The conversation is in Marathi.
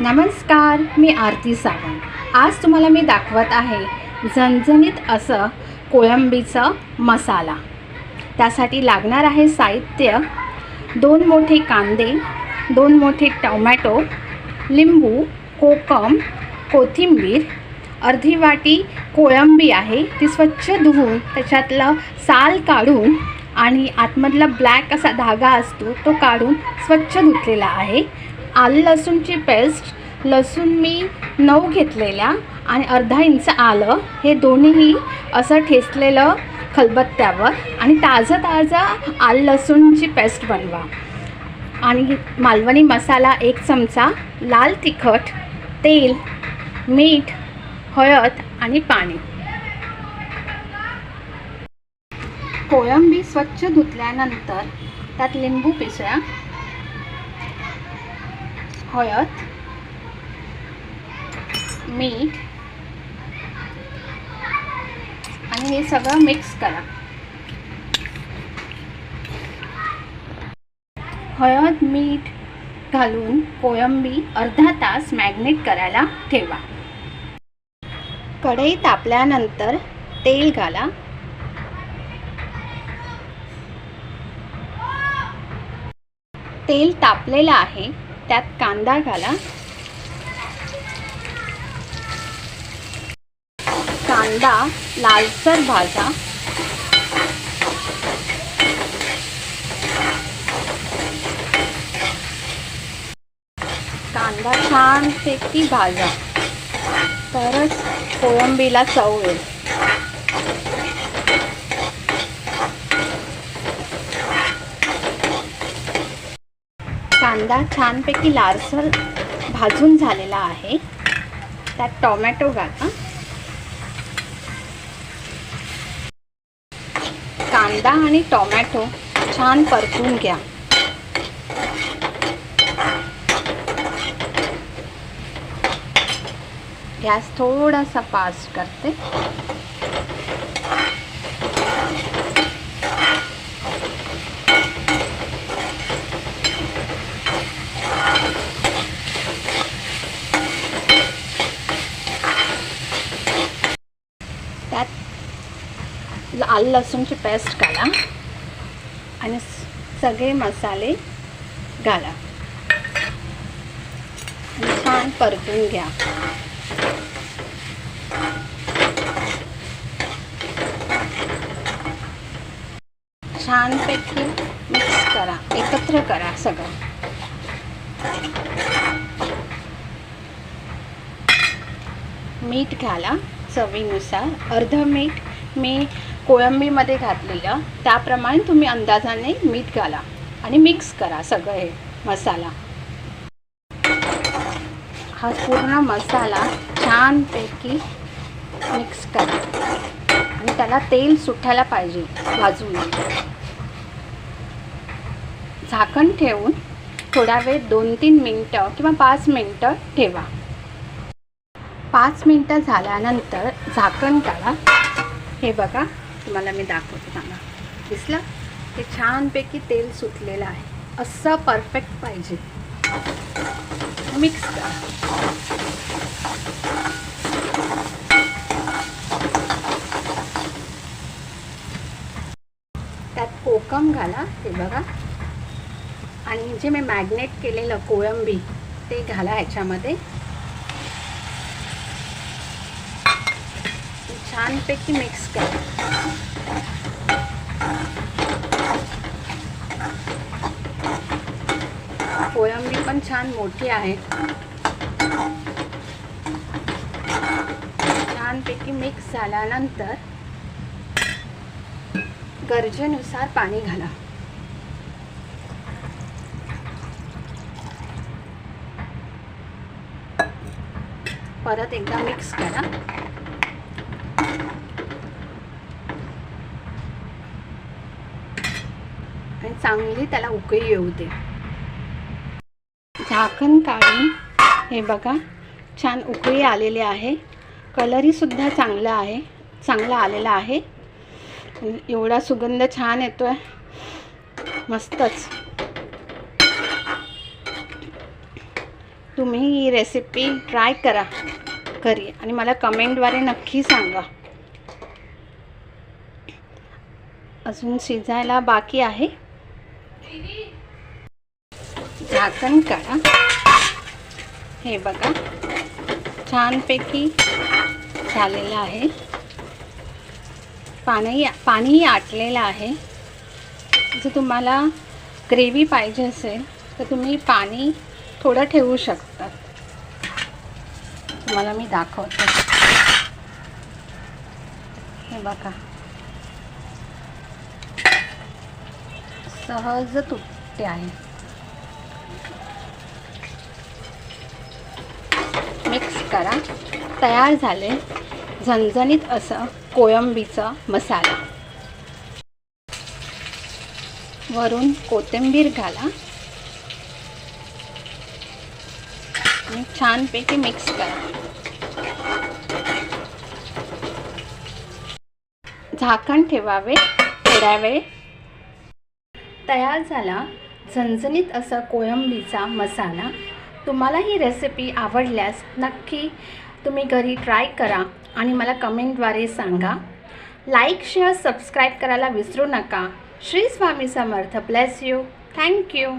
नमस्कार मी आरती सावंत. आज तुम्हाला मी दाखवत आहे झणझणीत असं कोळंबीचं मसाला. त्यासाठी लागणार आहे साहित्य दोन मोठे कांदे दोन मोठे टोमॅटो लिंबू कोकम कोथिंबीर अर्धी वाटी कोळंबी आहे ती स्वच्छ धुवून त्याच्यातलं साल काढून आणि आतमधला ब्लॅक असा धागा असतो तो काढून स्वच्छ धुतलेला आहे. आलं लसूणची पेस्ट लसूण मी नऊ घेतलेल्या आणि अर्धा इंच आलं. हे दोन्हीही असं ठेचलेलं खलबत्त्यावर. आणि ताजं ताजं आलं लसूणची पेस्ट बनवा. आणि मालवणी मसाला एक चमचा लाल तिखट तेल मीठ हळद आणि पाणी. कोळंबी स्वच्छ धुतल्यानंतर त्यात लिंबू पिसळ्या हळद मीठ आणि हे सगळं मिक्स करा. हळद मीठ घालून कोळंबी अर्धा तास मॅग्नेट करायला ठेवा. कढई तापल्यानंतर तेल घाला. तेल तापलेलं आहे. त्यात कांदा घाला. कांदा लालसर भाजा. कांदा छान छानपैकी भाजा. तरच कोळंबीला चव येईल. कांदा छानपैकी लालसर भाजून झालेला आहे. त्यात टोमॅटो घाला. कांदा आणि टोमॅटो छान परतून घ्या. गॅस थोडासा फास्ट करते त्यात लाल लसूणची पेस्ट घाला आणि सगळे मसाले घाला. आणि छान परतून घ्या. छानपैकी मिक्स करा एकत्र करा सगळं. मीठ घाला चवीनुसार. अर्ध मीठ मी कोळंबीमध्ये घातलेलं त्याप्रमाणे तुम्ही अंदाजाने मीठ घाला आणि मिक्स करा सगळं हे मसाला. हा पूर्ण मसाला छानपैकी मिक्स करा. आणि त्याला तेल सुटायला पाहिजे भाजून. झाकण ठेवून थोडा वेळ दोन तीन मिनटं किंवा पाच मिनटं ठेवा. पाच मिनटं झाल्यानंतर झाकण काढा. हे बघा तुम्हाला मी दाखवते सांगा. दिसलं? हे छानपैकी तेल सुटलेलं आहे. असं परफेक्ट पाहिजे. मिक्स करा. त्यात कोकम घाला ते बघा. आणि जे मी मॅग्नेट केलेलं कोळंबी ते घाला ह्याच्यामध्ये. छानपैकी मिक्स करा. कोळंबी पण छान मोठी आहे. छानपैकी मिक्स झाल्यानंतर गरजेनुसार पाणी घाला. परत एकदा मिक्स करा. आणि चांगली त्याला उकळी येऊ दे. झाकण काढून हे बघा छान उकळी आलेली आहे. कलरही सुद्धा चांगला आहे चांगला आलेला आहे. एवढा सुगंध छान येतोय. मस्तच. तुम्ही ही रेसिपी ट्राय करा करी आणि मला कमेंटद्वारे नक्की सांगा. अजून शिजायला बाकी आहे. झाकण काढा. हे बघा छानपैकी झालेलं आहे. पाणी पाणीही आटलेलं आहे. जर तुम्हाला ग्रेव्ही पाहिजे असेल तर तुम्ही पाणी थोडं ठेवू शकतात तुम्हाला मी दाखवते. हे बघा. सहज तुटते आहे. मिक्स करा. तयार झाले. झणझणीत असं कोळंबीचा मसाला. वरून कोथिंबीर घाला. आणि छानपैकी मिक्स करा. झाकण ठेवावे. थोड्या वेळ तयार झाला झणझणीत असा कोळंबीचा मसाला. तुम्हाला ही रेसिपी आवडल्यास नक्की तुम्ही घरी ट्राय करा आणि मला कमेंटद्वारे सांगा. लाईक शेअर सबस्क्राईब करायला विसरू नका. Shri Swami Samarth. Bless you thank you